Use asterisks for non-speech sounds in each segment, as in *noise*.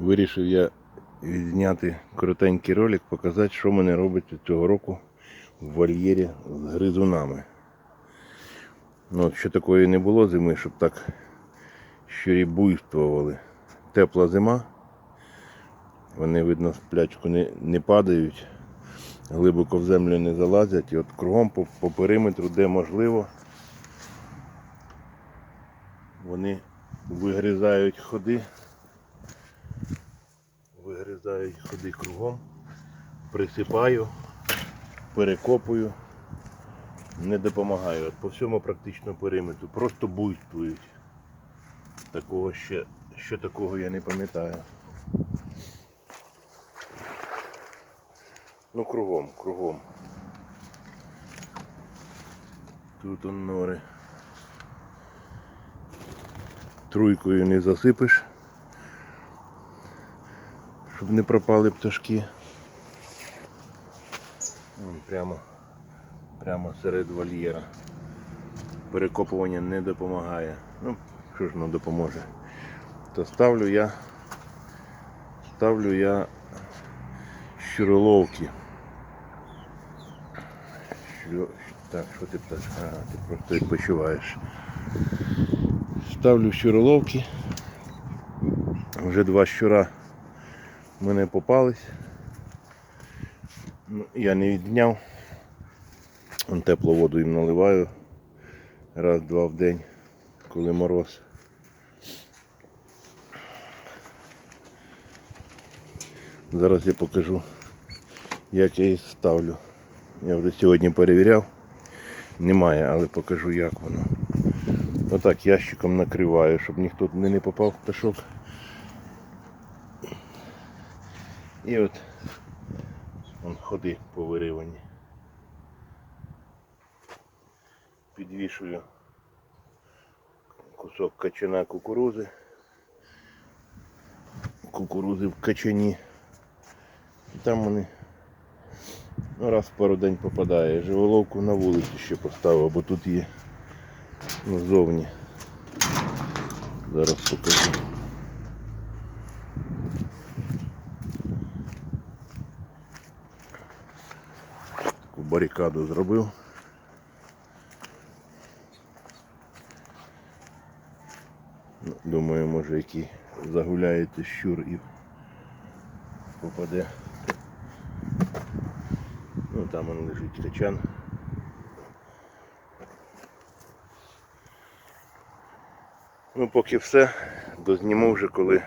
Вирішив я відзняти коротенький ролик, показати, що мене робить цього року в вольєрі з гризунами. Ну, от ще такої не було зими, щоб так щурі буйствували. Тепла зима. Вони, видно, в сплячку не, не падають, глибоко в землю не залазять. І от кругом по, по периметру, де можливо, вони вигризають ходи. Вигризають ходи кругом, присипаю, перекопую, не допомагаю. По всьому практично периметру. Просто буйствують. Такого ще, ще такого я не пам'ятаю. Ну кругом, кругом. Тут он нори. Труйкою не засипеш, щоб не пропали пташки. Прямо, прямо серед вольєра. Перекопування не допомагає. Ну, що ж воно допоможе? То ставлю я ставлю я щуроловки. Щуро- Так, що ти пташка? А, ти просто відпочиваєш. Ставлю щуроловки. Вже два щура мене попались. Ну, я не відняв. Теплу воду їм наливаю раз-два в день, коли мороз. Зараз я покажу, як я їх ставлю. Я вже сьогодні перевіряв. Немає, але покажу як воно. Отак ящиком накриваю, щоб ніхто не попав пташок. І от вон ходи повиривані. Підвішую кусок качана кукурузи. Кукурузи в качані. І там вони ну, раз в пару день попадає. Живоловку на вулиці ще поставив, бо тут є ззовні. Зараз покажу. Барикаду зробив. Ну, Думаю, може який загуляється щур і попаде. Ну там он лежить качан. Ну поки все, дозніму вже коли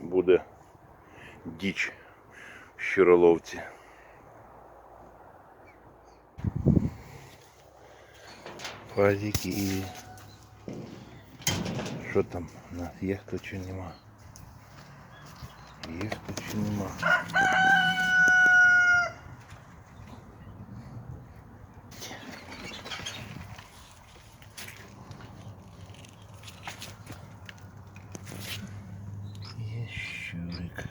буде діч в щуроловці. Пазики. Що там у нас є хто чи нема? Є хто чи нема? Є щурик.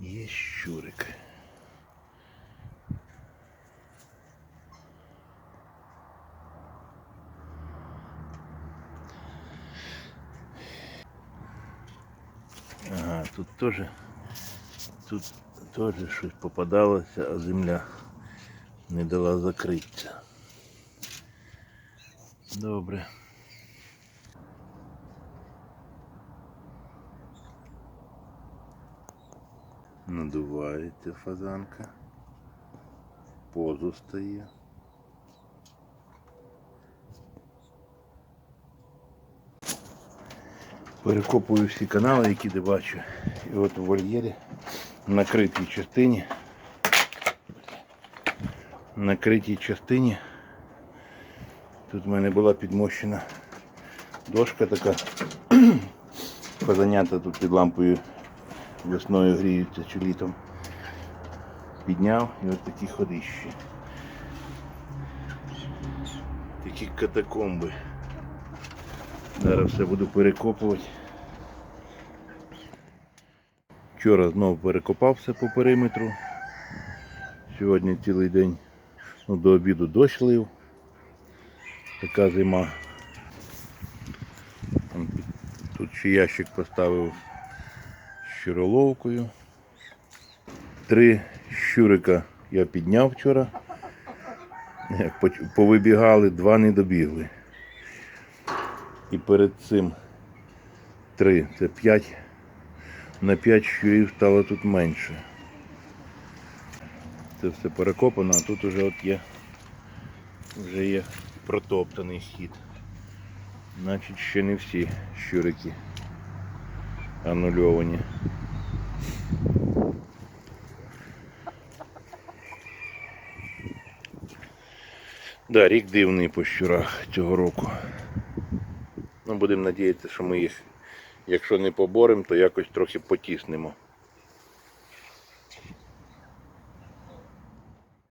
Є щурик. тут тоже тут тоже щось попадалося, а земля не дала закритися. Добре. Надувається фазанка. Позу стає. Перекопую всі канали, які де бачу. І от у вольєрі в накритій частині. В накритій частині. Тут в мене була підмощена дошка така. *clears throat* Позанята тут під лампою весною гріються чи літом. Підняв і от такі ходищі. Такі катакомби. Зараз все буду перекопувати. Вчора знову перекопав все по периметру. Сьогодні цілий день ну, до обіду дощ лив. Така зима. Тут ще ящик поставив з щуроловкою. Три щурика я підняв вчора. Повибігали, два не добігли. І перед цим три. Це п'ять. На п'ять щурів стало тут менше. Це все перекопано, а тут уже от є вже є протоптаний хід. Значить ще не всі щурики анульовані. Да, рік дивний по щурах цього року. Ну, будемо надіятися, що ми їх, якщо не поборемо, то якось трохи потіснемо.